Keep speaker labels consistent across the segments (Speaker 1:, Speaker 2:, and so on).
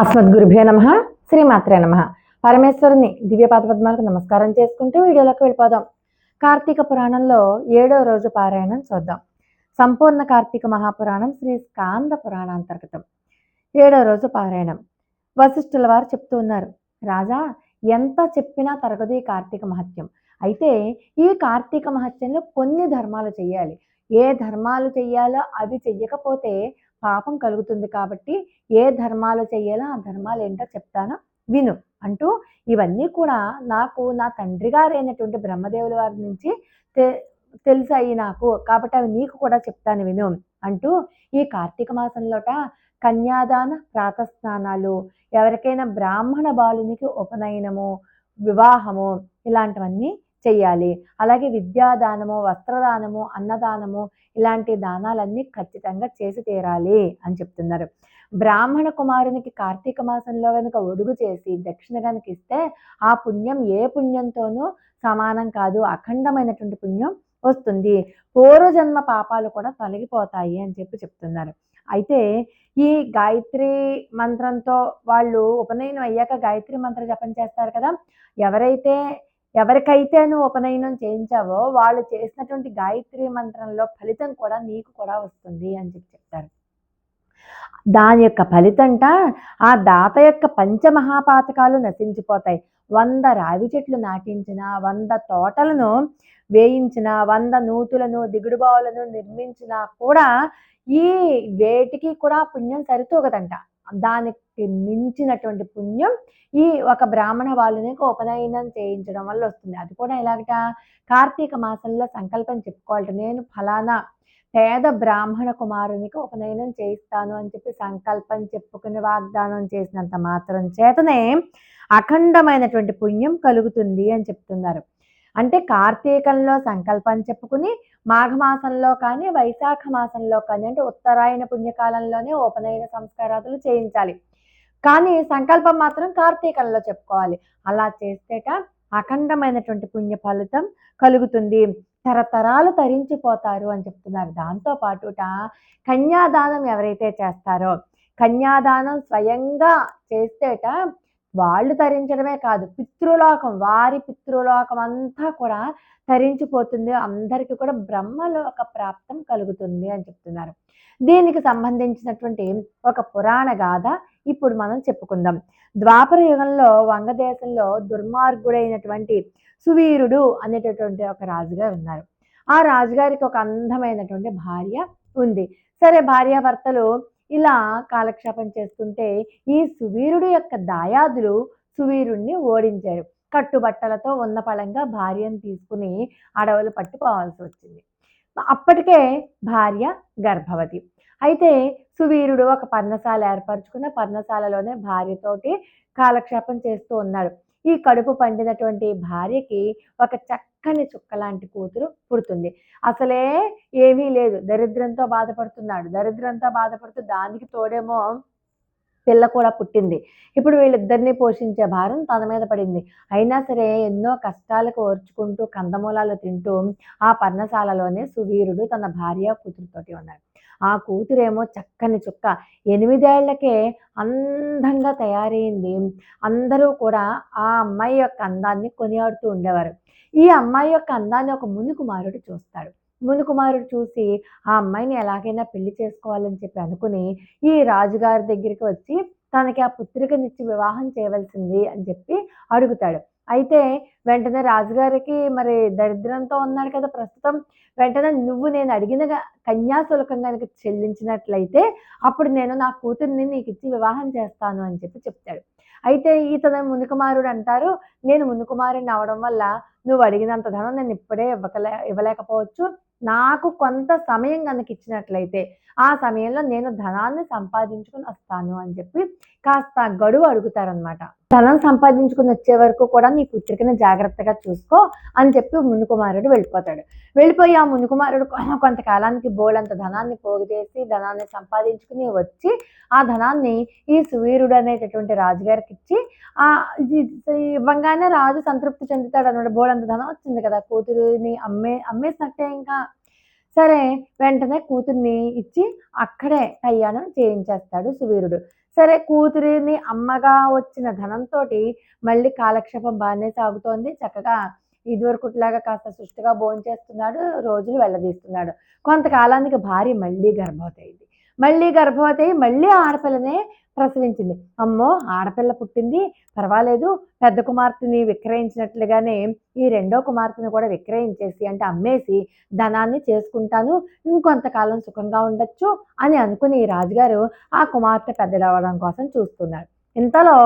Speaker 1: అస్మద్గురుభ్యో నమ శ్రీమాత్రే నమ. పరమేశ్వరుని దివ్యపాద పద్మాలకు నమస్కారం చేసుకుంటూ వీడియోలోకి వెళ్ళిపోదాం. కార్తీక పురాణంలో ఏడో రోజు పారాయణం చూద్దాం. సంపూర్ణ కార్తీక మహాపురాణం శ్రీ స్కాంద పురాణాంతర్గతం. ఏడో రోజు పారాయణం. వశిష్ఠుల వారు చెప్తూ ఉన్నారు రాజా ఎంత చెప్పినా తరగదు ఈ కార్తీక మహత్యం. అయితే ఈ కార్తీక మహత్యంలో కొన్ని ధర్మాలు చేయాలి ఏ ధర్మాలు చెయ్యాలో అవి చెయ్యకపోతే పాపం కలుగుతుంది కాబట్టి ఏ ధర్మాలు చెయ్యాలో ఆ ధర్మాలు ఏంటో చెప్తాను విను అంటూ ఇవన్నీ కూడా నాకు నా తండ్రి గారైనటువంటి బ్రహ్మదేవుల వారి నుంచి తె తెలిసాయి నాకు. కాబట్టి అవి నీకు కూడా చెప్తాను విను అంటూ ఈ కార్తీక మాసంలోట కన్యాదాన ప్రాతస్నానాలు ఎవరికైనా బ్రాహ్మణ బాలునికి ఉపనయనము వివాహము ఇలాంటివన్నీ చెయ్యాలి అలాగే విద్యాదానము వస్త్రదానము అన్నదానము ఇలాంటి దానాలన్నీ ఖచ్చితంగా చేసి తీరాలి అని చెప్తున్నారు. బ్రాహ్మణ కుమారునికి కార్తీక మాసంలో కనుక ఒడుగు చేసి దక్షిణ కనుక ఇస్తే ఆ పుణ్యం ఏ పుణ్యంతోనూ సమానం కాదు అఖండమైనటువంటి పుణ్యం వస్తుంది. పూర్వజన్మ పాపాలు కూడా తొలగిపోతాయి అని చెప్పి చెప్తున్నారు. అయితే ఈ గాయత్రి మంత్రంతో వాళ్ళు ఉపనయనం అయ్యాక గాయత్రి మంత్ర జపం చేస్తారు కదా. ఎవరైతే ఎవరికైతే నువ్వు ఉపనయనం చేయించావో వాళ్ళు చేసినటువంటి గాయత్రి మంత్రంలో ఫలితం కూడా నీకు కూడా వస్తుంది అని చెప్పి చెప్తారు. దాని యొక్క ఫలితంట ఆ దాత యొక్క పంచమహాపాతకాలు నశించిపోతాయి. వంద రావి చెట్లు నాటించిన వంద తోటలను వేయించిన వంద నూతులను దిగుడుబావులను నిర్మించినా కూడా ఈ వేటికి కూడా పుణ్యం సరితూగదంట. దానికి మించినటువంటి పుణ్యం ఈ ఒక బ్రాహ్మణ వాళ్ళని ఉపనయనం చేయించడం వల్ల వస్తుంది. అది కూడా ఎలాగట? కార్తీక మాసంలో సంకల్పం చెప్పుకోవాలట. నేను ఫలానా పేద బ్రాహ్మణ కుమారునికి ఉపనయనం చేయిస్తాను అని చెప్పి సంకల్పం చెప్పుకుని వాగ్దానం చేసినంత మాత్రం చేతనే అఖండమైనటువంటి పుణ్యం కలుగుతుంది అని చెప్తున్నారు. అంటే కార్తీకంలో సంకల్పం చెప్పుకుని మాఘమాసంలో కానీ వైశాఖ మాసంలో కానీ అంటే ఉత్తరాయణ పుణ్యకాలంలోనే ఉపనయన సంస్కారాలు చేయించాలి. కానీ సంకల్పం మాత్రం కార్తీకంలో చెప్పుకోవాలి. అలా చేస్తేట అఖండమైనటువంటి పుణ్య ఫలితం కలుగుతుంది. తరతరాలు తరించిపోతారు అని చెప్తున్నారు. దాంతో పాటుట కన్యాదానం ఎవరైతే చేస్తారో కన్యాదానం స్వయంగా చేస్తేట వాళ్ళు తరించడమే కాదు పితృలోకం వారి పితృలోకం అంతా కూడా తరించిపోతుంది. అందరికీ కూడా బ్రహ్మలోక ప్రాప్తం కలుగుతుంది అని చెప్తున్నారు. దీనికి సంబంధించినటువంటి ఒక పురాణ గాథ ఇప్పుడు మనం చెప్పుకుందాం. ద్వాపర యుగంలో వంగదేశంలో దుర్మార్గుడైనటువంటి సువీరుడు అనేటటువంటి ఒక రాజుగారు ఉన్నారు. ఆ రాజుగారికి ఒక అందమైనటువంటి భార్య ఉంది. సరే భార్యాభర్తలు ఇలా కాలక్షేపం చేస్తుంటే ఈ సువీరుడు యొక్క దాయాదులు సువీరుణ్ణి ఓడించారు. కట్టుబట్టలతో ఉన్న పళంగా భార్యను తీసుకుని అడవులు పట్టుకోవాల్సి వచ్చింది. అప్పటికే భార్య గర్భవతి. అయితే సువీరుడు ఒక పర్ణశాల ఏర్పరచుకున్న పర్ణశాలలోనే భార్యతోటి కాలక్షేపం చేస్తూ ఉన్నాడు. ఈ కడుపు పండినటువంటి భార్యకి ఒక చక్క చక్కని చుక్క లాంటి కూతురు పుడుతుంది. అసలే ఏమీ లేదు. దరిద్రంతో బాధపడుతున్నాడు. దరిద్రంతో బాధపడుతూ దానికి తోడేమో పిల్ల కూడా పుట్టింది. ఇప్పుడు వీళ్ళిద్దరిని పోషించే భారం తన మీద పడింది. అయినా సరే ఎన్నో కష్టాలకు ఓర్చుకుంటూ కందమూలాలు తింటూ ఆ పర్ణశాలలోనే సువీరుడు తన భార్య కూతురుతోటి ఉన్నాడు. ఆ కూతురేమో చక్కని చుక్క. ఎనిమిదేళ్ళకే అందంగా తయారైంది. అందరూ కూడా ఆ అమ్మాయి యొక్క అందాన్ని కొనియాడుతూ ఉండేవారు. ఈ అమ్మాయి యొక్క అందాన్ని ఒక మునికుమారుడు చూస్తాడు. మునికుమారుడు చూసి ఆ అమ్మాయిని ఎలాగైనా పెళ్ళి చేసుకోవాలని చెప్పి అనుకుని ఈ రాజుగారి దగ్గరికి వచ్చి తనకి ఆ పుత్రికనిచ్చి వివాహం చేయవలసింది అని చెప్పి అడుగుతాడు. అయితే వెంటనే రాజుగారికి మరి దరిద్రంతో ఉన్నాడు కదా ప్రస్తుతం. వెంటనే నువ్వు నేను అడిగిన కన్యాశుల్కం కనుక చెల్లించినట్లయితే అప్పుడు నేను నా కూతుర్ని నీకు ఇచ్చి వివాహం చేస్తాను అని చెప్పి చెప్తాడు. అయితే ఇతను మునికుమారుడు అంటారు. నేను మునికుమారుని అవడం వల్ల నువ్వు అడిగినంత ధనం నేను ఇప్పుడే ఇవ్వకలే ఇవ్వలేకపోవచ్చు. నాకు కొంత సమయం కనుక ఇచ్చినట్లయితే ఆ సమయంలో నేను ధనాన్ని సంపాదించుకుని వస్తాను అని చెప్పి కాస్త గడువు అడుగుతారనమాట ధనం సంపాదించుకుని వచ్చే వరకు కూడా నీ పుత్రికను జాగ్రత్తగా చూసుకో అని చెప్పి మునుకుమారుడు వెళ్ళిపోతాడు. వెళ్ళిపోయి ఆ మునుకుమారుడు కొంతకాలానికి బోలంత ధనాన్ని పోగు చేసి ధనాన్ని సంపాదించుకుని వచ్చి ఆ ధనాన్ని ఈ సువీరుడు అనేటటువంటి రాజుగారికి ఇచ్చి ఆ ఇవ్వంగానే రాజు సంతృప్తి చెందుతాడు అనమాట బోలంత ధనం వచ్చింది కదా కూతురుని అమ్మే అమ్మేసినట్టే ఇంకా. సరే వెంటనే కూతుర్ని ఇచ్చి అక్కడే కళ్యాణం చేయించేస్తాడు సువీరుడు. సరే కూతురిని అమ్మగా వచ్చిన ధనంతో మళ్ళీ కాలక్షేపం బాగానే సాగుతోంది. చక్కగా ఇదివరకుట్లాగా కాస్త సుష్టిగా భోంచేస్తున్నాడు రోజులు వెళ్ళదీస్తున్నాడు. కొంతకాలానికి భార్య మళ్ళీ గర్భవతి అయింది. మళ్ళీ గర్భవతి మళ్ళీ ఆడపిల్లనే ప్రసవించింది. అమ్మో ఆడపిల్ల పుట్టింది పర్వాలేదు. పెద్ద కుమార్తెని విక్రయించినట్లుగానే ఈ రెండో కుమార్తెను కూడా విక్రయించేసి అంటే అమ్మేసి ధనాన్ని చేసుకుంటాను ఇంకొంతకాలం సుఖంగా ఉండొచ్చు అని అనుకుని ఈ రాజుగారు ఆ కుమార్తె పెద్దడవడం కోసం చూస్తున్నాడు ఇంతలో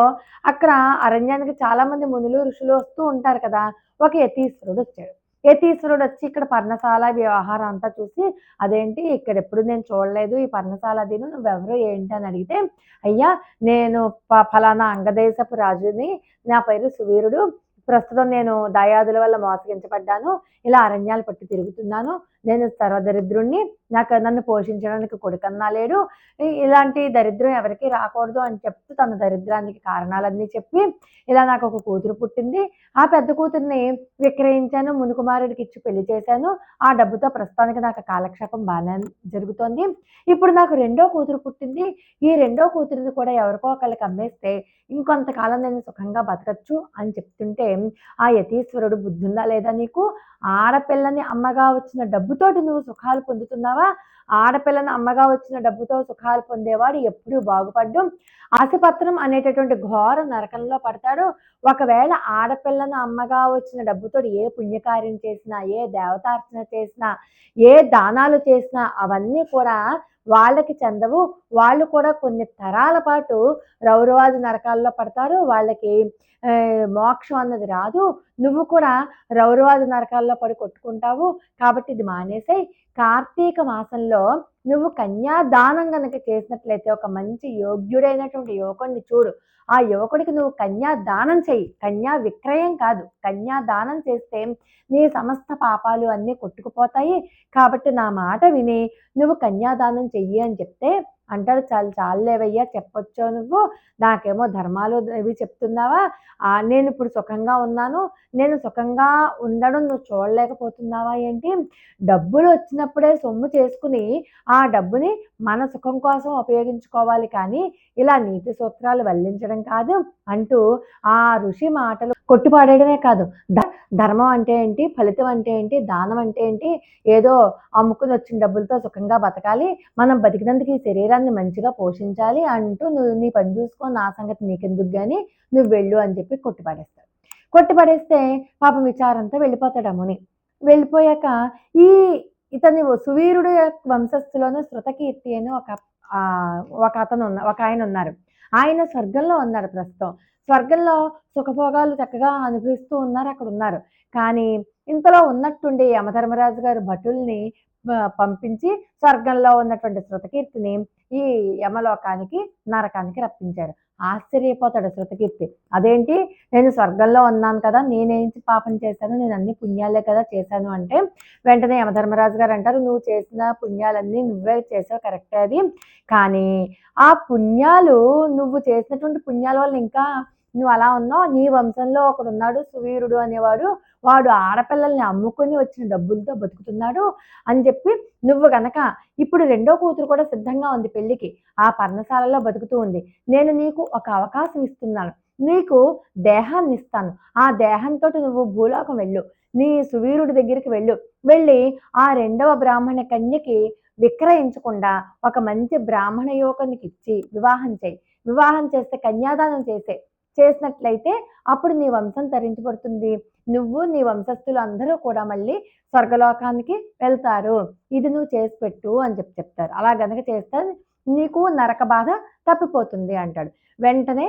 Speaker 1: అక్కడ అరణ్యానికి చాలామంది మునులు ఋషులు వస్తూ ఉంటారు కదా ఒక యతీశ్వరుడు వచ్చాడు. యతీశ్వరుడు వచ్చి ఇక్కడ పర్ణశాల వ్యవహారం అంతా చూసి అదేంటి ఇక్కడ ఎప్పుడు నేను చూడలేదు ఈ పర్ణశాల దీని నువ్వెవరు ఏంటి అని అడిగితే అయ్యా నేను ప- ఫలానా అంగదేశపు రాజుని నా పేరు సువీరుడు. ప్రస్తుతం నేను దయాదుల వల్ల మోసగించబడ్డాను. ఇలా అరణ్యాలు పట్టి తిరుగుతున్నాను. నేను సర్వదరిద్రుణ్ణి నాకు నన్ను పోషించడానికి కొడుకన్నా లేడు. ఇలాంటి దరిద్రం ఎవరికి రాకూడదు అని చెప్తూ తన దరిద్రానికి కారణాలన్నీ చెప్పి ఇలా నాకు ఒక కూతురు పుట్టింది. ఆ పెద్ద కూతుర్ని విక్రయించాను మునుకుమారుడికి ఇచ్చి పెళ్ళి చేశాను. ఆ డబ్బుతో ప్రస్తుతానికి నాకు కాలక్షేపం బాగానే జరుగుతోంది. ఇప్పుడు నాకు రెండో కూతురు పుట్టింది. ఈ రెండో కూతురిది కూడా ఎవరికో ఒకళ్ళకి అమ్మేస్తే ఇంకొంతకాలం నేను సుఖంగా బతకచ్చు అని చెప్తుంటే ఆ యతీశ్వరుడు బుద్ధుందా లేదా నీకు? ఆడపిల్లని అమ్మగా వచ్చిన డబ్బు డబ్బుతోటి నువ్వు సుఖాలు పొందుతున్నావా? ఆడపిల్లను అమ్మగా వచ్చిన డబ్బుతో సుఖాలు పొందేవాడు ఎప్పుడూ బాగుపడ్డం. ఆశపత్రం అనేటటువంటి ఘోర నరకంలో పడతాడు. ఒకవేళ ఆడపిల్లను అమ్మగా వచ్చిన డబ్బుతో ఏ పుణ్యకార్యం చేసినా ఏ దేవతార్చన చేసినా ఏ దానాలు చేసినా అవన్నీ కూడా వాళ్ళకి చెందవు. వాళ్ళు కూడా కొన్ని తరాల పాటు రౌరవాది నరకాల్లో పడతారు. వాళ్ళకి మోక్షం అన్నది రాదు. నువ్వు కూడా రౌరవాది నరకాల్లో పడి కొట్టుకుంటావు. కాబట్టి ఇది మానేసాయి. కార్తీక మాసంలో నువ్వు కన్యాదానం కనుక చేసినట్లయితే ఒక మంచి యోగ్యుడైనటువంటి యువకుడిని చూడు. ఆ యువకుడికి నువ్వు కన్యాదానం చెయ్యి. కన్యా విక్రయం కాదు. కన్యాదానం చేస్తే నీ సమస్త పాపాలు అన్నీ కొట్టుకుపోతాయి. కాబట్టి నా మాట విని నువ్వు కన్యాదానం చెయ్యి అని చెప్తే అంటాడు చాలు చాలులేవయ్యా చెప్పొచ్చో నువ్వు. నాకేమో ధర్మాలు ఇవి చెప్తున్నావా? నేను ఇప్పుడు సుఖంగా ఉన్నాను. నేను సుఖంగా ఉండడం నువ్వు చూడలేకపోతున్నావా ఏంటి? డబ్బులు వచ్చినప్పుడే సొమ్ము చేసుకుని ఆ డబ్బుని మన సుఖం కోసం ఉపయోగించుకోవాలి కానీ ఇలా నీతి సూత్రాలు వల్లించడం కాదు అంటూ ఆ ఋషి మాటలు కొట్టుపాడేయడమే కాదు. ధర్మం అంటే ఏంటి? ఫలితం అంటే ఏంటి? దానం అంటే ఏంటి? ఏదో అమ్ముకుని వచ్చిన డబ్బులతో సుఖంగా బతకాలి. మనం బతికినందుకు ఈ శరీరాన్ని మంచిగా పోషించాలి అంటూ నువ్వు నీ పని చూసుకో నా సంగతి నీకెందుకు కానీ నువ్వు వెళ్ళు అని చెప్పి కొట్టిపడేస్తాడు. కొట్టిపడేస్తే పాపం విచారంతో వెళ్ళిపోతాడు అమ్ముని వెళ్ళిపోయాక ఈ ఇతని సువీరుడు వంశస్థులోనే శృతకీర్తి అని ఒక ఒక అతను ఉన్న ఒక ఆయన ఉన్నారు. ఆయన స్వర్గంలో ఉన్నారు ప్రస్తుతం. స్వర్గంలో సుఖభోగాలు చక్కగా అనుభవిస్తూ ఉన్నారు అక్కడ ఉన్నారు. కానీ ఇంతలో ఉన్నట్టుండి యమధర్మరాజు గారు భటుల్ని పంపించి స్వర్గంలో ఉన్నటువంటి శృతకీర్తిని ఈ యమలోకానికి నరకానికి రప్పించారు. ఆశ్చర్యపోతాడు శృతకీర్తి. అదేంటి? నేను స్వర్గంలో ఉన్నాను కదా నేనేం పాపం చేశాను నేను అన్ని పుణ్యాలే కదా చేశాను అంటే వెంటనే యమధర్మరాజు గారు అంటారు నువ్వు చేసిన పుణ్యాలన్నీ నువ్వే చేసావు కరెక్టే అది. కానీ ఆ పుణ్యాలు నువ్వు చేసినటువంటి పుణ్యాల వల్ల ఇంకా నువ్వు అలా ఉన్నావు నీ వంశంలో ఒకడు ఉన్నాడు సువీరుడు అనేవాడు వాడు ఆడపిల్లల్ని అమ్ముకొని వచ్చిన డబ్బులతో బతుకుతున్నాడు అని చెప్పి నువ్వు గనక ఇప్పుడు రెండో కూతురు కూడా సిద్ధంగా ఉంది పెళ్ళికి ఆ పర్ణశాలలో బతుకుతూ ఉంది. నేను నీకు ఒక అవకాశం ఇస్తున్నాను. నీకు దేహాన్ని ఇస్తాను. ఆ దేహంతో నువ్వు భూలోకం వెళ్ళు. నీ సువీరుడి దగ్గరికి వెళ్ళు. వెళ్ళి ఆ రెండవ బ్రాహ్మణ కన్యకి విక్రయించకుండా ఒక మంచి బ్రాహ్మణ యువకునికి ఇచ్చి వివాహం చేయి. వివాహం చేస్తే కన్యాదానం చేసే చేసినట్లయితే అప్పుడు నీ వంశం తరించబడుతుంది. నువ్వు నీ వంశస్థులు అందరూ కూడా మళ్ళీ స్వర్గలోకానికి వెళ్తారు. ఇది నువ్వు చేసి పెట్టు అని చెప్పి చెప్తారు. అలా గనక చేస్తే నీకు నరక బాధ తప్పిపోతుంది అంటాడు. వెంటనే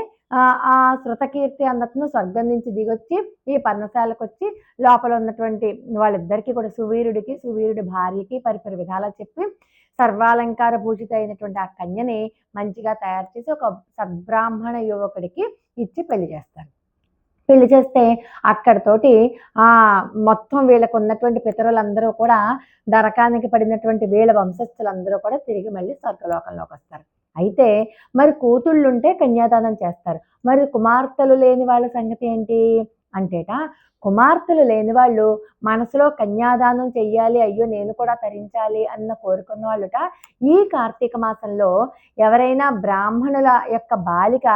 Speaker 1: ఆ శృతకీర్తి అన్నట్టును స్వర్గం నుంచి దిగొచ్చి ఈ పర్ణశాలకు వచ్చి లోపల ఉన్నటువంటి వాళ్ళిద్దరికీ కూడా సువీరుడికి సువీరుడి భార్యకి పరిపరి విధాలా చెప్పి సర్వాలంకార భూషిత అయినటువంటి ఆ కన్యని మంచిగా తయారు చేసి ఒక సద్బ్రాహ్మణ యువకుడికి ఇచ్చి పెళ్ళి చేస్తారు. పెళ్ళి చేస్తే అక్కడతోటి ఆ మొత్తం వీళ్ళకు ఉన్నటువంటి పితరులందరూ కూడా దరకానికి పడినటువంటి వీళ్ళ వంశస్థులందరూ కూడా తిరిగి మళ్ళీ స్వర్గలోకంలోకి వస్తారు. అయితే మరి కూతుళ్ళుంటే కన్యాదానం చేస్తారు. మరి కుమార్తెలు లేని వాళ్ళ సంగతి ఏంటి? అంటేట కుమార్తెలు లేని వాళ్ళు మనసులో కన్యాదానం చెయ్యాలి అయ్యో నేను కూడా తరించాలి అన్న కోరుకున్న వాళ్ళుట ఈ కార్తీక మాసంలో ఎవరైనా బ్రాహ్మణుల యొక్క బాలిక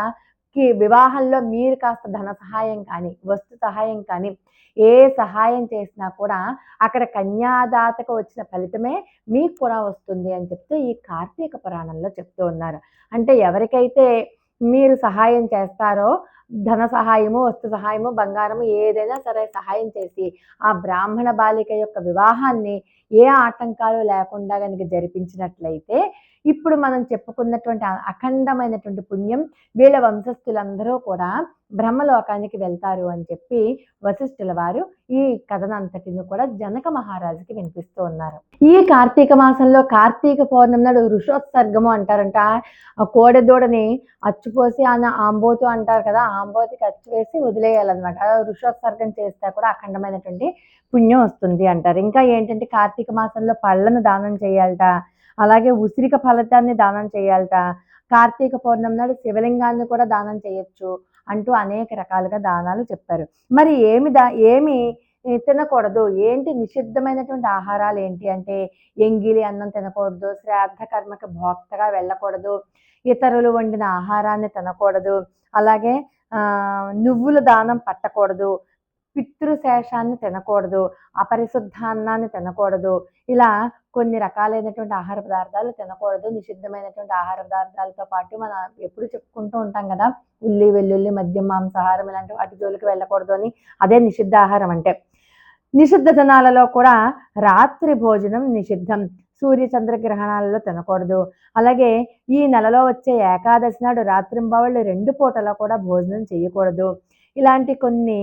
Speaker 1: వివాహంలో మీరు కాస్త ధన సహాయం కానీ వస్తు సహాయం కానీ ఏ సహాయం చేసినా కూడా అక్కడ కన్యాదాతకు వచ్చిన ఫలితమే మీకు కూడా వస్తుంది అని చెప్తూ ఈ కార్తీక పురాణంలో చెప్తూ ఉన్నారు. అంటే ఎవరికైతే మీరు సహాయం చేస్తారో ధన సహాయము వస్తు సహాయము బంగారము ఏదైనా సరే సహాయం చేసి ఆ బ్రాహ్మణ బాలిక యొక్క వివాహాన్ని ఏ ఆటంకాలు లేకుండా కనుక జరిపించినట్లయితే ఇప్పుడు మనం చెప్పుకున్నటువంటి అఖండమైనటువంటి పుణ్యం వీళ్ళ వంశస్థులందరూ కూడా బ్రహ్మలోకానికి వెళ్తారు అని చెప్పి వశిష్ఠుల వారు ఈ కథనంతటిని కూడా జనక మహారాజుకి వినిపిస్తూ ఉన్నారు. ఈ కార్తీక మాసంలో కార్తీక పౌర్ణమి నాడు ఋషోత్సర్గము అంటారంట. ఆ కోడెదూడని అచ్చుపోసి ఆయన ఆంబోతు అంటారు కదా ఆంబోతికి అచ్చు వేసి వదిలేయాలన్నమాట. ఋషోత్సర్గం చేస్తే కూడా అఖండమైనటువంటి పుణ్యం వస్తుంది అంటారు. ఇంకా ఏంటంటే కార్తీక మాసంలో పళ్ళను దానం చేయాలట. అలాగే ఉసిరిక ఫలితాన్ని దానం చేయాలట. కార్తీక పౌర్ణమి నాడు శివలింగాన్ని కూడా దానం చేయొచ్చు అంటూ అనేక రకాలుగా దానాలు చెప్పారు. మరి ఏమి దా ఏమి తినకూడదు? ఏంటి నిషిద్ధమైనటువంటి ఆహారాలు ఏంటి? అంటే ఎంగిలి అన్నం తినకూడదు శ్రాద్ధ కర్మకి భోక్తగా వెళ్ళకూడదు ఇతరులు వండిన ఆహారాన్ని తినకూడదు అలాగే నువ్వుల దానం పట్టకూడదు పితృశేషాన్ని తినకూడదు అపరిశుద్ధ అన్నాన్ని తినకూడదు. ఇలా కొన్ని రకాలైనటువంటి ఆహార పదార్థాలు తినకూడదు. నిషిద్ధమైనటువంటి ఆహార పదార్థాలతో పాటు మనం ఎప్పుడు చెప్పుకుంటూ ఉంటాం కదా ఉల్లి వెల్లుల్లి మద్యం మాంసాహారం ఇలాంటి వాటి జోలికి వెళ్ళకూడదు అని అదే నిషిద్ధ ఆహారం అంటే. నిషిద్ధ దినాలలో కూడా రాత్రి భోజనం నిషిద్ధం. సూర్య చంద్రగ్రహణాలలో తినకూడదు. అలాగే ఈ నెలలో వచ్చే ఏకాదశి నాడు రాత్రింబావళ్ళు రెండు పూటలో కూడా భోజనం చేయకూడదు. ఇలాంటి కొన్ని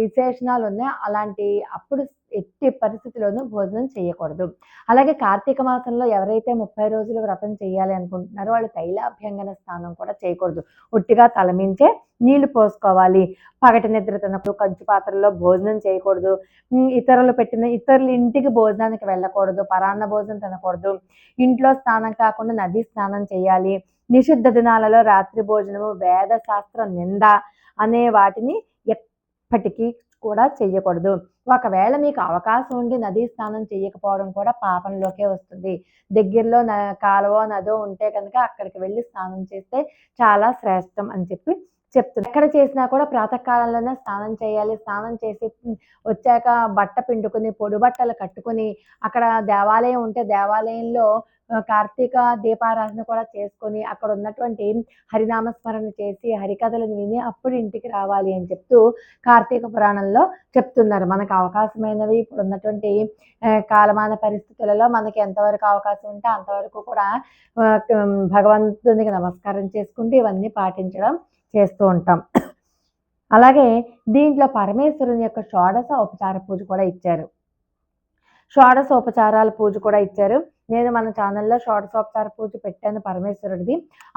Speaker 1: విశేషణాలు ఉన్నాయి. అలాంటి అప్పుడు ఎట్టి పరిస్థితిలోనూ భోజనం చేయకూడదు. అలాగే కార్తీక మాసంలో ఎవరైతే ముప్పై రోజులు వ్రతం చేయాలి అనుకుంటున్నారో వాళ్ళు తైలాభ్యంగన స్నానం కూడా చేయకూడదు. ఒట్టిగా తలమించే నీళ్ళు పోసుకోవాలి. పగటి నిద్ర తినప్పుడు కంచు పాత్రలో భోజనం చేయకూడదు. ఇతరులు పెట్టిన ఇతరుల ఇంటికి భోజనానికి వెళ్ళకూడదు. పరాన్న భోజనం తినకూడదు. ఇంట్లో స్నానం కాకుండా నది స్నానం చేయాలి. నిషిద్ధ దినాలలో రాత్రి భోజనము వేద శాస్త్ర నింద. అనే వాటిని ఎప్పటికీ కూడా చేయకూడదు ఒకవేళ మీకు అవకాశం ఉండి నదీ స్నానం చేయకపోవడం కూడా పాపంలోకే వస్తుంది. దగ్గరలో కాలువ నదో ఉంటే కనుక అక్కడికి వెళ్ళి స్నానం చేస్తే చాలా శ్రేష్టం అని చెప్పి చెప్తుంది ఎక్కడ చేసినా కూడా ప్రాతకాలంలోనే స్నానం చేయాలి. స్నానం చేసి వచ్చాక బట్ట పిండుకొని పొడి బట్టలు కట్టుకుని అక్కడ దేవాలయం ఉంటే దేవాలయంలో కార్తీక దీపారాధన కూడా చేసుకొని అక్కడ ఉన్నటువంటి హరినామస్మరణ చేసి హరికథలను విని అప్పుడు ఇంటికి రావాలి అని చెప్తూ కార్తీక పురాణంలో చెప్తున్నారు. మనకు అవకాశమైనవి ఇప్పుడు ఉన్నటువంటి కాలమాన పరిస్థితులలో మనకి ఎంతవరకు అవకాశం ఉంటే అంతవరకు కూడా భగవంతునికి నమస్కారం చేసుకుంటూ ఇవన్నీ పాటించడం చేస్తూ ఉంటాం. అలాగే దీంట్లో పరమేశ్వరుని యొక్క షోడశ ఉపచార పూజ కూడా ఇచ్చారు. షోడశ ఉపచారాల పూజ కూడా ఇచ్చారు. నేను మన ఛానల్లో షోడశోపచార పూజ పెట్టాను పరమేశ్వరుడిది.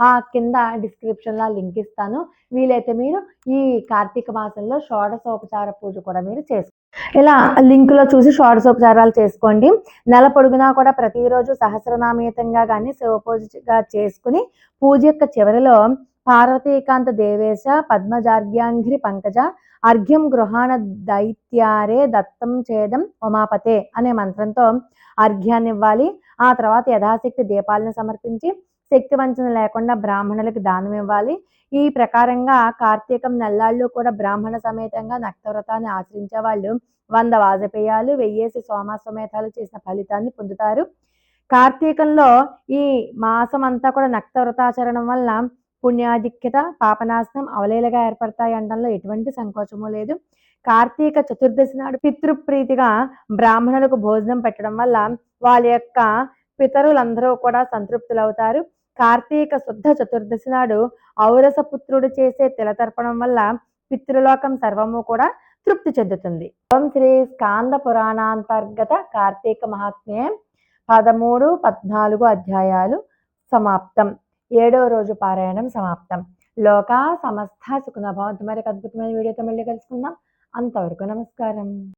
Speaker 1: ఆ కింద డిస్క్రిప్షన్లో లింక్ ఇస్తాను. వీలైతే మీరు ఈ కార్తీక మాసంలో షోడశోపచార పూజ కూడా మీరు చేసుకో ఇలా లింకులో చూసి షోడశోపచారాలు చేసుకోండి. నెల పొడుగునా కూడా ప్రతిరోజు సహస్రనామీతంగా కానీ శివ పూజగా చేసుకుని పూజ యొక్క చివరిలో పార్వతీకాంత దేవేశ పద్మజార్ఘ్యాంఘ్రి పంకజ అర్ఘ్యం గృహాణ దైత్యారే దత్తం చేదం ఉమాపతే అనే మంత్రంతో అర్ఘ్యాన్ని ఇవ్వాలి ఆ తర్వాత యథాశక్తి దీపాలను సమర్పించి శక్తి వంచన లేకుండా బ్రాహ్మణులకు దానం ఇవ్వాలి ఈ ప్రకారంగా కార్తీకం నెల్లాళ్ళు కూడా బ్రాహ్మణ సమేతంగా నక్తవ్రతాన్ని ఆచరించే వాళ్ళు వంద వాజపేయాలు వెయ్యేసి సోమాసమేతాలు చేసిన ఫలితాన్ని పొందుతారు. కార్తీకంలో ఈ మాసం అంతా కూడా నక్తవ్రతాచరణం వల్ల పుణ్యాధిక్యత పాపనాశనం అవలేలగా ఏర్పడతాయి అనడంలో ఎటువంటి సంకోచము లేదు. కార్తీక చతుర్దశి నాడు పితృప్రీతిగా బ్రాహ్మణులకు భోజనం పెట్టడం వల్ల వాళ్ళ యొక్క పితరులందరూ కూడా సంతృప్తులవుతారు. కార్తీక శుద్ధ చతుర్దశి నాడు ఔరస పుత్రుడు చేసే తిలతర్పణం వల్ల పితృలోకం సర్వము కూడా తృప్తి చెందుతుంది. ఓం శ్రీ స్కాంద పురాణాంతర్గత కార్తీక మహాత్మ్యం పదమూడు పద్నాలుగు అధ్యాయాలు సమాప్తం. ఏడవ రోజు పారాయణం సమాప్తం. లోకా సమస్త సుఖనభావంతో మరి అద్భుతమైన వీడియోతో మళ్ళీ కలుసుకుందాం. అంతవరకు నమస్కారం.